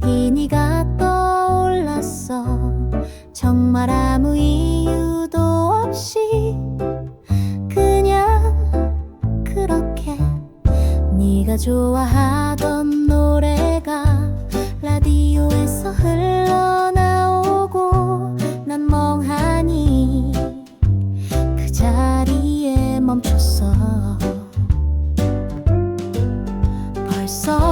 갑자기 네가 떠올랐어. 정말 아무 이유도 없이 그냥 그렇게 네가 좋아하던 노래가 라디오에서 흘러나오고 난 멍하니 그 자리에 멈췄어. 벌써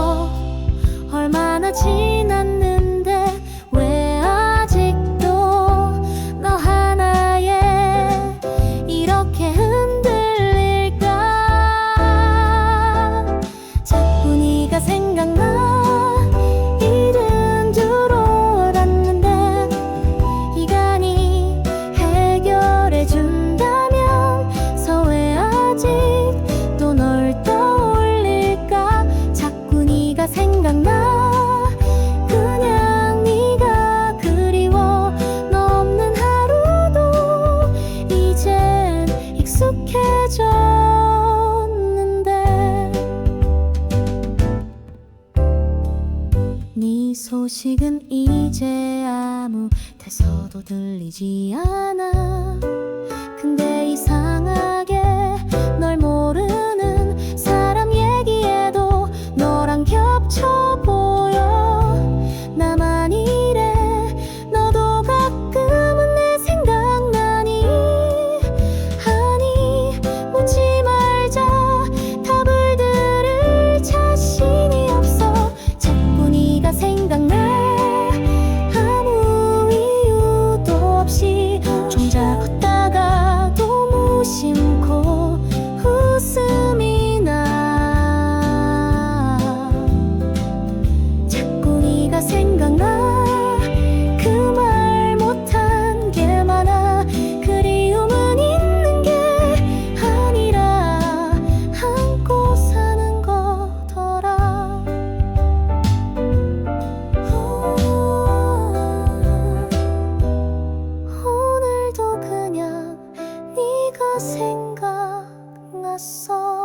네가 생각나. 그냥 네가 그리워. 너 없는 하루도 이젠 익숙해졌는데. 네 소식은 이제 아무 데서도 들리지 않아 네가 생각났어.